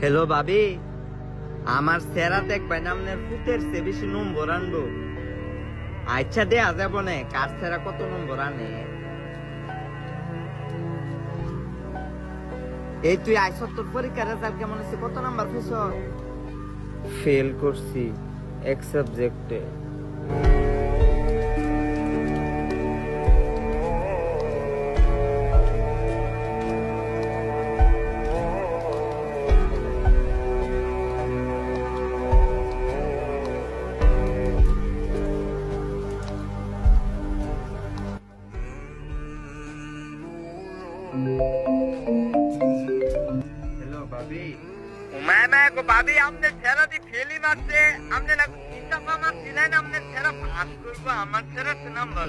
Hello ভাবি। আমার সেরা দেখবেন আপনার ফুটের চেয়ে বেশি নম্বর আনব। আচ্ছা দেয়া যাব না। কার সেরা কত নম্বর আনে? এই তুই আইসত তোর পরীক্ষার রেজাল্ট কেমন আছে কত নাম্বার ফেল করছি, এক সাবজেক্টে হ্যালো ভাবি উমায় মায় গো ভাবি আমনে সেরা দি ফেলি মারছে। আমনে না চিন্তা মামা ছিলেন? আমনে সেরা পাস করব আমার সেরা তো নাম্বার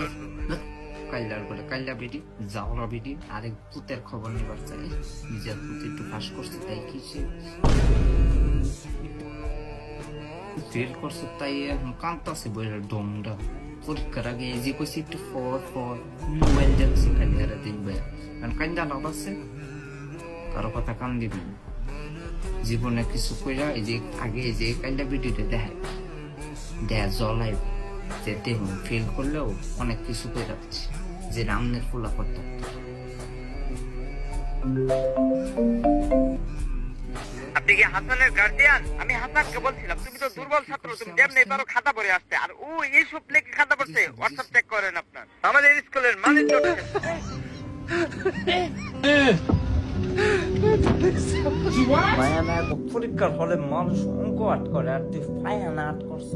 কাল্লার বলে কাল্লা বেটি যাওয়া বেটি আরেক পুতের খবর নিবার চাই নিজের পুতে একটু ফাঁস করছে তাই কি সে? ফেল করছে তাই এখন কাঁদতাছে বইয়ের ডমটা আগে এই যে কইছি একটু ফর ফর মোবাইল দেখছি কাল্লারা দেখবে কারণ কান্দা লাভ আছে কারও কথা কান দিবি জীবনে কিছু কইরা এই যে আগে এই যে কাল্লা ভিডিওটা দেখায়, দেয়া জলাই যে দেখুন ফেল করলেও অনেক কিছু করে রাখছি যে রামনের ফুলা করতে আপনি কি হাসানের গার্ডিয়ান আমি হাসানকে বলছিলাম তুমি তো দুর্বল ছাত্র তুমি যেমনি পারো খাতা পড়ে আসতে। আর ও এইসব লেখে খাতা পড়ছে হোয়াটসঅ্যাপ চেক করেন আপনার। আমাদের স্কুলের মালিক পরীক্ষার হলে মানুষ অঙ্ক আট করে আর তুই পায়া আট করছ।